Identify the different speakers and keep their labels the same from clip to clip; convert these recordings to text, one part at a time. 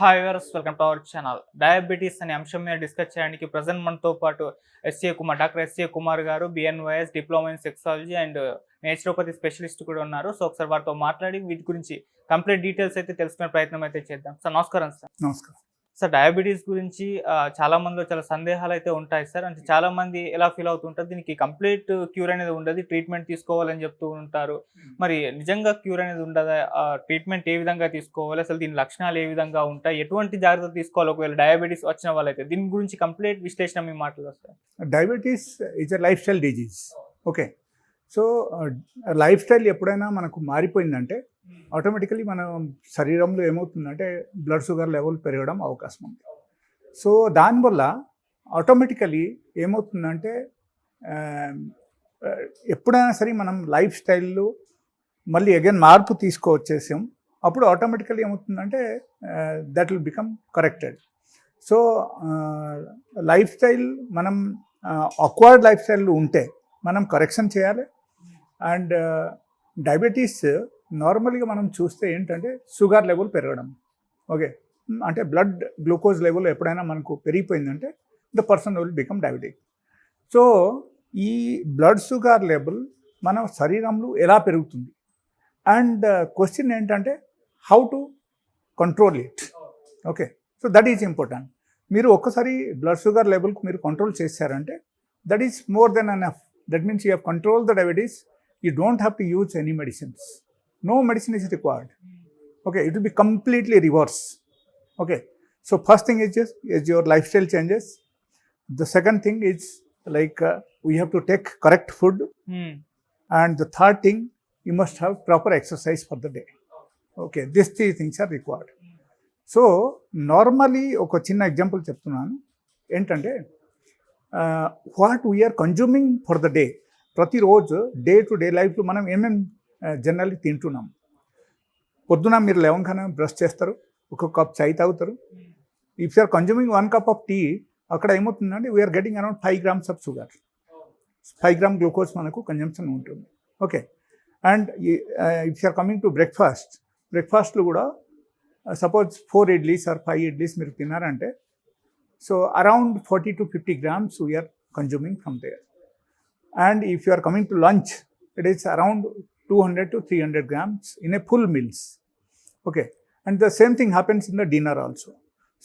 Speaker 1: Hi హాయ్వర్స్ welcome to our channel. Diabetes అనే అంశం మీద డిస్కస్ చేయడానికి ప్రజెంట్ మనతో పాటు SA Kumar doctor SA Kumar garu BNYS diploma in sexology and naturopathy specialist కూడా ఉన్నారు. సో ఒకసారి వారితో మాట్లాడి వీటి గురించి కంప్లీట్ డీటెయిల్స్ అయితే తెలుసుకునే ప్రయత్నం అయితే చేద్దాం. సార్ నమస్కారం సార్.
Speaker 2: నమస్కారం.
Speaker 1: సార్ డయాబెటీస్ గురించి చాలా మందిలో చాలా సందేహాలు అయితే ఉంటాయి సార్. అంటే చాలా మంది ఎలా ఫీల్ అవుతుంటారు? దీనికి కంప్లీట్ క్యూర్ అనేది ఉండదు. ట్రీట్మెంట్ తీసుకోవాలని చెప్తూ ఉంటారు. మరి నిజంగా క్యూర్ అనేది ఉండదా? ట్రీట్మెంట్ ఏ విధంగా తీసుకోవాలి? అసలు దీని లక్షణాలు ఏ విధంగా ఉంటాయి? ఎటువంటి జాగ్రత్తలు తీసుకోవాలి? ఒకవేళ డయాబెటీస్ వచ్చిన వాళ్ళైతే దీని గురించి కంప్లీట్ విశ్లేషణ మీ మాటలు వస్తాయి
Speaker 2: diabetes is a life style disease. Okay. So life style ఎప్పుడైనా మనకు మారిపోయిందంటే ఆటోమేటికలీ మన శరీరంలో ఏమవుతుందంటే బ్లడ్ షుగర్ లెవెల్ పెరగడం అవకాశం ఉంది. సో దానివల్ల ఆటోమేటికలీ ఏమవుతుందంటే ఎప్పుడైనా సరే మనం లైఫ్ స్టైల్లో మళ్ళీ అగైన్ మార్పు తీసుకువచ్చేసాం. అప్పుడు ఆటోమేటికలీ ఏమవుతుందంటే that will become corrected so life style మనం అక్వర్డ్ లైఫ్ స్టైల్ ఉంటే మనం కరెక్షన్ చేయాలి. అండ్ డయాబెటీస్ నార్మల్గా మనం చూస్తే ఏంటంటే షుగర్ లెవెల్ పెరగడం. ఓకే? అంటే బ్లడ్ గ్లూకోజ్ లెవెల్ ఎప్పుడైనా మనకు పెరిగిపోయిందంటే the person will become diabetic. So ఈ బ్లడ్ షుగర్ లెవెల్ మన శరీరంలో ఎలా పెరుగుతుంది? అండ్ క్వశ్చన్ ఏంటంటే how to control it. Okay? So that is important. మీరు ఒక్కసారి బ్లడ్ షుగర్ లెవెల్కి మీరు కంట్రోల్ చేశారంటే that is more than enough. That means you have control the diabetes. You don't have to use any medicines. No medicine is required okay it will be completely reverse okay so first thing is just is your lifestyle changes the second thing is like uh, we have to take correct food
Speaker 1: Hmm.
Speaker 2: and the third thing you must have proper exercise for the day okay these three things are required so normally ఒక చిన్న example చెప్తున్నాను ఏంటంటే what we are consuming for the day ప్రతిరోజు day to day లైఫ్లో మనం ఏమేమి generally తింటున్నాం. పొద్దున మీరు లేవంగానే బ్రష్ చేస్తారు ఒక కప్ చాయ్ తాగుతారు. If you are consuming one cup of tea అక్కడ ఏమవుతుందంటే we are getting around five grams of sugar five gram glucose మనకు కన్జంప్షన్ ఉంటుంది. Okay and if you are coming to breakfast బ్రేక్ఫాస్ట్లో కూడా suppose four idlis or five idlis మీరు తిన్నారంటే so around forty to fifty grams we are consuming from there and if you are coming to lunch it is around two hundred to three hundred grams in a full meals okay and the same thing happens in the dinner also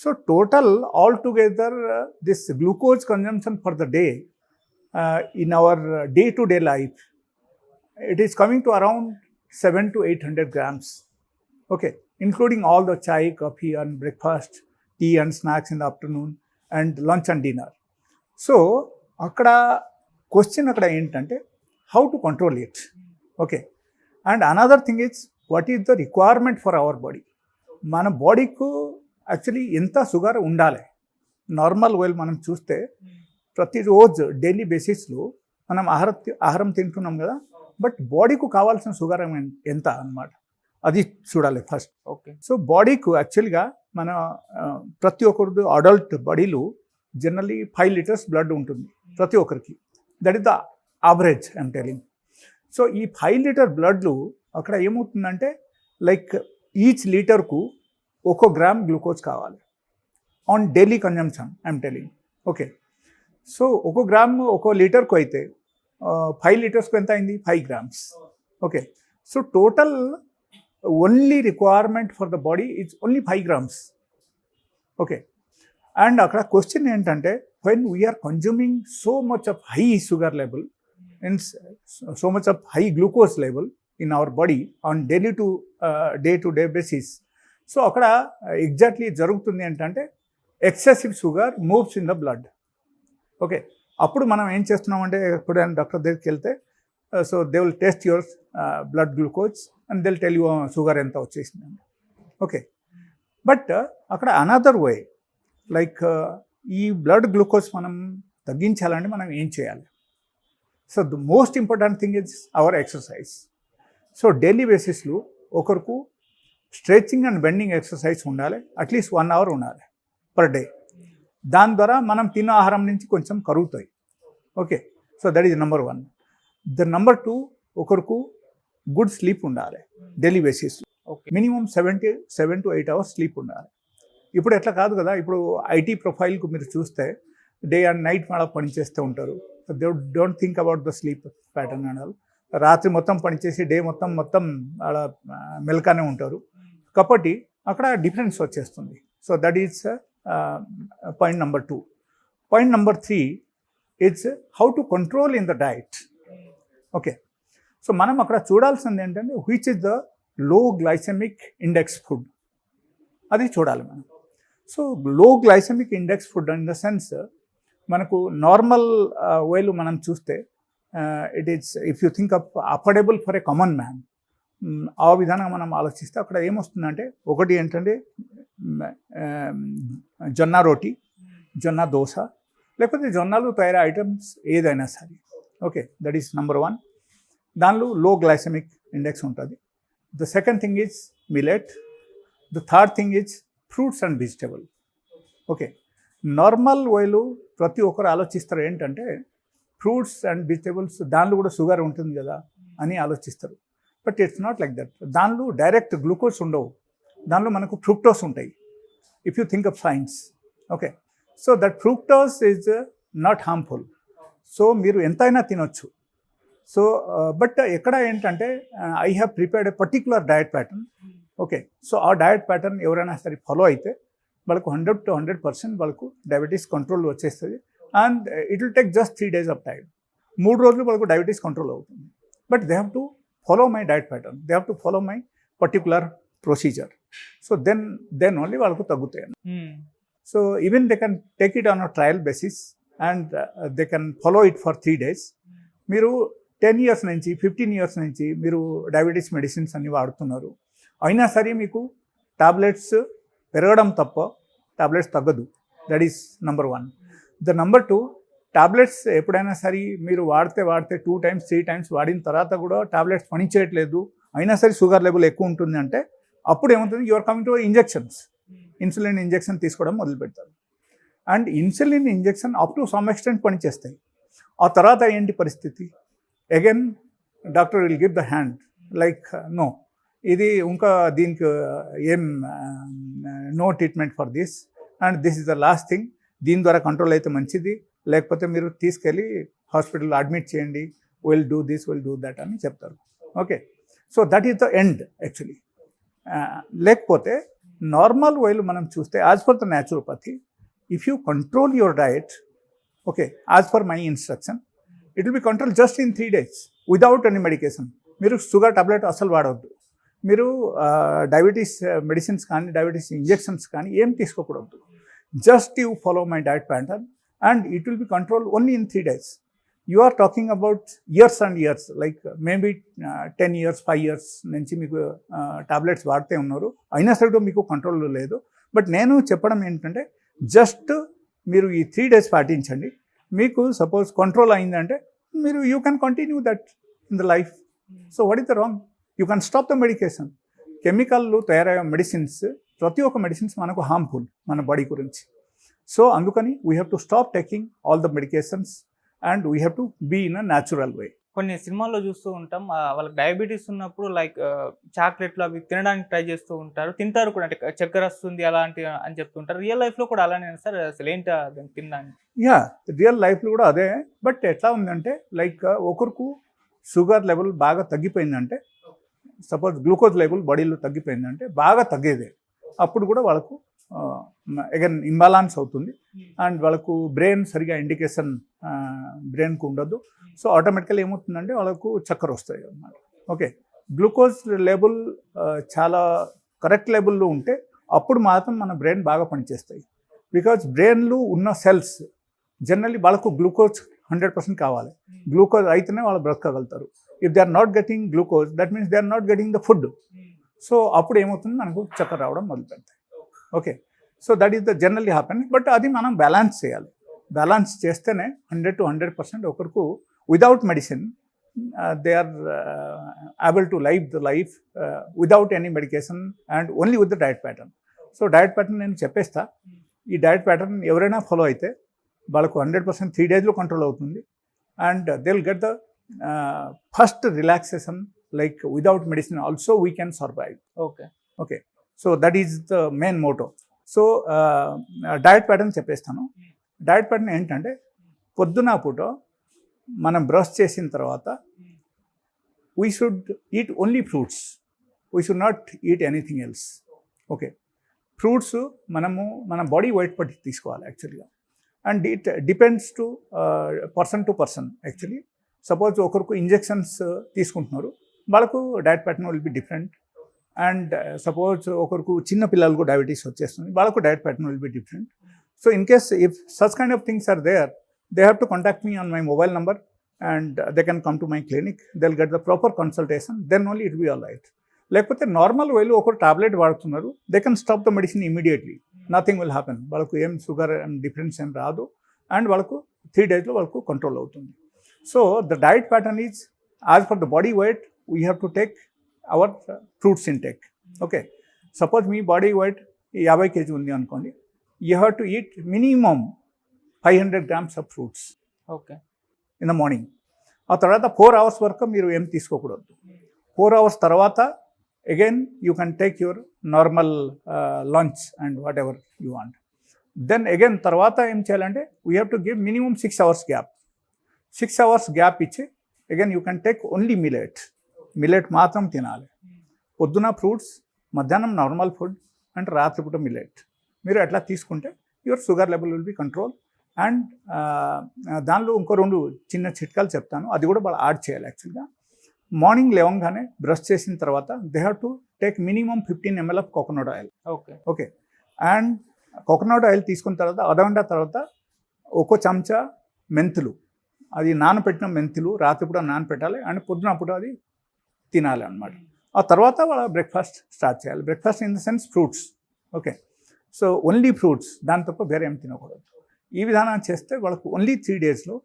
Speaker 2: so total altogether uh, this glucose consumption for the day uh, in our day to day life it is coming to around 7 to 800 grams okay including all the chai coffee and breakfast tea and snacks in the afternoon and lunch and dinner so అక్కడ question అక్కడ ఏంటంటే how to control it okay and another thing is what is the requirement for our body మన బాడీకు actually ఎంత sugar ఉండాలి? Normal well మనం చూస్తే ప్రతిరోజు డైలీ బేసిస్లో మనం ఆహారం ఆహారం తింటున్నాం కదా బట్ బాడీకు కావాల్సిన షుగర్ ఎంత అన్నమాట? అది చూడాలి ఫస్ట్
Speaker 1: ఓకే
Speaker 2: సో బాడీకు యాక్చువల్గా మన ప్రతి ఒక్కరిది అడల్ట్ బాడీలో జనరల్లీ ఫైవ్ లీటర్స్ బ్లడ్ ఉంటుంది ప్రతి ఒక్కరికి. That is the average I'm telling so ఈ ఫైవ్ లీటర్ బ్లడ్లు అక్కడ ఏమవుతుందంటే లైక్ ఈచ్ లీటర్కు ఒక్కో గ్రామ్ గ్లూకోజ్ కావాలి. On daily consumption I'm telling okay so ఒక్కో గ్రామ్ ఒక్కో లీటర్కు అయితే ఫైవ్ లీటర్స్కు ఎంత అయింది? Five grams okay so total only requirement for the body it's only five grams okay and అక్కడ క్వశ్చన్ ఏంటంటే when we're consuming so much of high sugar level and so much of high glucose level in our body on daily to day to day basis so అక్కడ uh, exactly జరుగుతుంది ఏంటంటే excessive sugar moves in the blood okay అప్పుడు మనం ఏం చేస్తున్నామంటే ఎప్పుడైనా doctor దగ్గరికి వెళ్తే so they will test your blood glucose and they'll tell you sugar ఎంత వచ్చేసిందండి ఓకే బట్ uh, అక్కడ అనదర్ వే లైక్ ఈ బ్లడ్ గ్లూకోజ్ మనం తగ్గించాలంటే మనం ఏం చేయాలి? So the most important thing is our exercise. So daily బేసిస్లో ఒకరికి స్ట్రెచింగ్ అండ్ బెండింగ్ ఎక్సర్సైజ్ ఉండాలి అట్లీస్ట్ వన్ అవర్ ఉండాలి పర్ డే. దాని ద్వారా మనం తిన్న ఆహారం నుంచి కొంచెం కరుగుతాయి. Okay so that is number one. The number two ఒకరికి గుడ్ స్లీప్ ఉండాలి daily basis
Speaker 1: okay.
Speaker 2: Minimum seventy seven to eight hours sleep ఉండాలి. ఇప్పుడు ఎట్లా కాదు కదా ఇప్పుడు ఐటీ ప్రొఫైల్కు మీరు చూస్తే డే అండ్ నైట్ మళ్ళీ పనిచేస్తూ ఉంటారు. They don't think about the sleep pattern and all రాత్రి మొత్తం పనిచేసి డే మొత్తం మొత్తం అలా మెలకానే ఉంటారు. కాబట్టి అక్కడ డిఫరెన్స్ వచ్చేస్తుంది. So that is point number two point number three it's how to control in the diet okay so మనం అక్కడ చూడాల్సింది ఏంటంటే which is the low glycemic index food అది చూడాలి మనం. So low glycemic index food in the sense మనకు normal వేలు మనం చూస్తే it is if you think up affordable for a common man ఆ విధానం మనం ఆలోచిస్తే అక్కడ ఏమొస్తుందంటే ఒకటి ఏంటంటే జొన్న రోటీ జొన్న దోశ లేకపోతే జొన్నలు తయారు ఐటమ్స్ ఏదైనా సరే. Okay that is number one దానిలో లో గ్లైసెమిక్ ఇండెక్స్ ఉంటుంది. The second thing is millet the third thing is fruits and vegetable okay normal వేలు ప్రతి ఒక్కరు ఆలోచిస్తారు ఏంటంటే ఫ్రూట్స్ అండ్ వెజిటేబుల్స్ దానిలో కూడా షుగర్ ఉంటుంది కదా అని ఆలోచిస్తారు. But it's not like that. దానిలో డైరెక్ట్ గ్లూకోజ్ ఉండవు. దానిలో మనకు ఫ్రూక్టోస్ ఉంటాయి. If you think of science. Okay. So that fructose is not harmful. So మీరు ఎంతైనా తినొచ్చు. సో బట్ ఎక్కడ ఏంటంటే I have prepared a particular diet pattern. Okay. So ఆ డయట్ ప్యాటర్న్ ఎవరైనా సరే ఫాలో అయితే వాళ్ళకు హండ్రెడ్ టు హండ్రెడ్ పర్సెంట్ వాళ్ళకు డయాబెటీస్ కంట్రోల్ వచ్చేస్తుంది. And it will take just three days of time మూడు రోజులు వాళ్ళకు డయాబెటీస్ కంట్రోల్ అవుతుంది. But they have to follow my diet pattern they have to follow my particular procedure so then then only వాళ్ళకు తగ్గుతాయి. So even they can take it on a trial basis and they can follow it for three days మీరు ten years నుంచి fifteen years నుంచి మీరు diabetes medicines అన్ని వాడుతున్నారు. అయినా సరే మీకు టాబ్లెట్స్ పెరగడం తప్ప టాబ్లెట్స్ తగ్గదు. That is number one the number two tablets ఎప్పుడైనా సరే మీరు వాడితే వాడితే టూ టైమ్స్ త్రీ టైమ్స్ వాడిన తర్వాత కూడా టాబ్లెట్స్ పనిచేయట్లేదు. అయినా సరే షుగర్ లెవెల్ ఎక్కువ ఉంటుంది అంటే అప్పుడు ఏమవుతుంది? Your coming to injections insulin injection తీసుకోవడం మొదలు పెడతారు. And insulin injection up to some extent పనిచేస్తాయి. ఆ తర్వాత ఏంటి పరిస్థితి? Again doctor will give the hand like no ఇది ఇంకా దీనికి ఏం no treatment for this and this is the last thing దీని ద్వారా కంట్రోల్ అయితే మంచిది. లేకపోతే మీరు తీసుకెళ్ళి హాస్పిటల్లో అడ్మిట్ చేయండి. Will do this will do that అని చెప్తారు. Okay so that is the end actually లేకపోతే నార్మల్ వేలు మనం చూస్తే as per the naturopathy if you control your diet okay as per my instruction it will be control just in three days without any medication మీరు sugar tablet అసలు వాడవద్దు మీరు diabetes medicines కానీ diabetes injections కానీ ఏం తీసుకోకూడదు. Just you follow my diet pattern and it will be control only in three days you are talking about years and years like maybe ten years five years నుంచి మీకు tablets వాడితే ఉన్నారు. అయినా సరే మీకు కంట్రోల్ లేదు. బట్ నేను చెప్పడం ఏంటంటే జస్ట్ మీరు ఈ త్రీ డేస్ పాటించండి. మీకు సపోజ్ కంట్రోల్ అయిందంటే మీరు you can continue that in the life so what is the wrong you can stop the medication కెమికల్లు తయారయ్యే మెడిసిన్స్ ప్రతి ఒక్క మెడిసిన్స్ మనకు హార్మ్ఫుల్ మన బాడీ గురించి. సో అందుకని we have to stop taking all the medications and we have to be in a natural way
Speaker 1: కొన్ని సినిమాల్లో చూస్తూ ఉంటాం వాళ్ళకి డయాబెటీస్ ఉన్నప్పుడు లైక్ చాక్లెట్లు అవి తినడానికి ట్రై చేస్తూ ఉంటారు. తింటారు కూడా అంటే చక్కెర వస్తుంది అలాంటి అని చెప్తుంటారు రియల్ లైఫ్లో కూడా అలానే సార్ అసలు ఏంటి తినడానికి?
Speaker 2: యా రియల్ లైఫ్లో కూడా అదే బట్ ఎట్లా ఉందంటే లైక్ ఒకరికి షుగర్ లెవెల్ బాగా తగ్గిపోయిందంటే సపోజ్ గ్లూకోజ్ లెవెల్ బాడీలో తగ్గిపోయిందంటే బాగా తగ్గేదే. అప్పుడు కూడా వాళ్ళకు అగైన్ ఇంబాలాన్స్ అవుతుంది. అండ్ వాళ్ళకు బ్రెయిన్ సరిగా ఇండికేషన్ బ్రెయిన్కు ఉండదు. సో ఆటోమేటికల్ ఏమవుతుందంటే వాళ్ళకు చక్కెర వస్తాయి అన్నమాట. ఓకే. గ్లూకోజ్ లెవెల్ చాలా కరెక్ట్ లెవెల్లో ఉంటే అప్పుడు మాత్రం మన బ్రెయిన్ బాగా పనిచేస్తాయి. బికాజ్ బ్రెయిన్లో ఉన్న సెల్స్ జనరల్లీ వాళ్ళకు గ్లూకోజ్ హండ్రెడ్ పర్సెంట్ కావాలి. గ్లూకోజ్ అయితేనే వాళ్ళు బ్రతకగలుగుతారు. If they are not getting glucose that means they are not getting the food so అప్పుడు ఏమవుతుంది? మనకు చక్కెర రావడం మొదలు పెడతాయి okay so that is the generally happen but అది మనం బ్యాలెన్స్ చేయాలి. బ్యాలెన్స్ చేస్తేనే హండ్రెడ్ టు హండ్రెడ్ పర్సెంట్ ఒకరికి without medicine they are able to live the life without any medication and only with the diet pattern so diet pattern నేను చెప్పేస్తా. ఈ diet pattern ఎవరైనా follow అయితే వాళ్ళకు హండ్రెడ్ పర్సెంట్ త్రీ డేస్లో control అవుతుంది. And they will get the first relaxation like without medicine also we can survive
Speaker 1: okay
Speaker 2: okay so that is the main motto so diet pattern చెప్పేస్తాను. Diet pattern ఏంటంటే పొద్దున పూట మనం brush చేసిన తర్వాత we should eat only fruits we should not eat anything else okay fruits మనము మన body weight పట్టి తీసుకోవాలి యాక్చువల్గా and it depends to person to person actually suppose ఒకరికి ఇంజెక్షన్స్ తీసుకుంటున్నారు వాళ్ళకు diet pattern will be different. And uh, suppose ఒకరికి చిన్న పిల్లలకు డయాబెటీస్ వచ్చేస్తుంది వాళ్ళకు diet pattern will be different. So in case if such kind of things are there they have to contact me on my mobile number and they can come to my clinic they will get the proper consultation then only it be all right. లేకపోతే normal వేలు ఒకరు tablet వాడుతున్నారు they can stop the medicine immediately nothing will happen. వాళ్ళకు ఏం sugar and difference ఏం రాదు and వాళ్ళకు three డేస్లో వాళ్ళకు కంట్రోల్ అవుతుంది. So the diet pattern is as for the body weight we have to take our fruits intake okay suppose me body weight యాభై KG ఉంది అనుకోండి. You have to eat minimum five hundred grams of fruits
Speaker 1: okay
Speaker 2: in the morning ఆ తర్వాత four hours వరకు మీరు ఏం తీసుకోకూడదు. Four hours తర్వాత again you can take your normal lunch and whatever you want then again తర్వాత ఏం చేయాలంటే we have to give minimum six hours gap six hours gap ఇచ్చి again you can take only millet millet మాత్రం తినాలి. పొద్దున fruits మధ్యాహ్నం normal food and రాత్రిపూట millet మీరు అట్లా తీసుకుంటే your sugar level will be control and దానిలో ఇంకో రెండు చిన్న చిట్కాలు చెప్తాను. అది కూడా వాళ్ళు యాడ్ చేయాలి యాక్చువల్గా మార్నింగ్ లేవగానే బ్రష్ చేసిన తర్వాత they have to take minimum fifteen ML of coconut oil
Speaker 1: okay.
Speaker 2: Okay and coconut oil తీసుకున్న తర్వాత అరగంట తర్వాత ఒక్కో చెంచా మెంతులు. అది నానబెట్టిన మెంతులు రాత్రిపూట నానపెట్టాలి అండ్ పొద్దునప్పుడు అది తినాలి అనమాట ఆ తర్వాత వాళ్ళ బ్రేక్ఫాస్ట్ స్టార్ట్ చేయాలి. Breakfast in the sense fruits. Okay. So only fruits. దాని తప్ప వేరే ఏం తినకూడదు. ఈ విధానం చేస్తే వాళ్ళకు ఓన్లీ త్రీ డేస్లో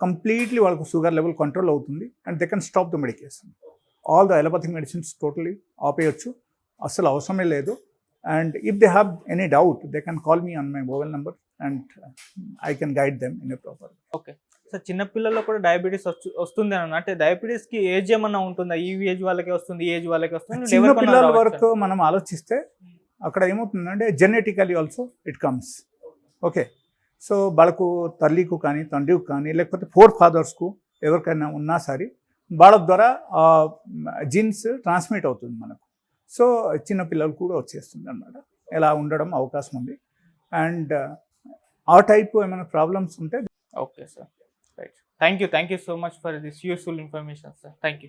Speaker 2: కంప్లీట్లీ వాళ్ళకు షుగర్ లెవెల్ కంట్రోల్ అవుతుంది and they can stop the medication. All the allopathic medicines totally ఆపేయచ్చు. అసలు అవసరమే లేదు. And if they have any doubt they can call me on my mobile number and I can guide them in a proper
Speaker 1: okay. Sir చిన్నపిల్లల్లో కూడా diabetes వస్తుంది అని అంటే డయాబెటీస్కి age ఏమన్నా ఉంటుందా? ఈ ఏజ్ వాళ్ళకి వస్తుంది ఏజ్ వాళ్ళకి వస్తుంది?
Speaker 2: చిన్న
Speaker 1: ఎవరికన్నా
Speaker 2: పిల్లల
Speaker 1: రావచ్చా?
Speaker 2: వరకు మనం ఆలోచిస్తే అక్కడ ఏమవుతుందంటే genetically also it comes okay so వాళ్ళకు తల్లికు కానీ తండ్రికి కానీ లేకపోతే ఫోర్ ఫాదర్స్కు ఎవరికైనా ఉన్నా సరే వాళ్ళ ద్వారా జీన్స్ ట్రాన్స్మిట్ అవుతుంది మనకు. సో చిన్న పిల్లలు కూడా వచ్చేస్తుంది అనమాట ఇలా ఉండడం అవకాశం ఉంది. అండ్ ఆ టైప్ ఏమైనా ప్రాబ్లమ్స్ ఉంటే
Speaker 1: okay sir Right. Thank you. Thank you so much for this useful information, sir. Thank you.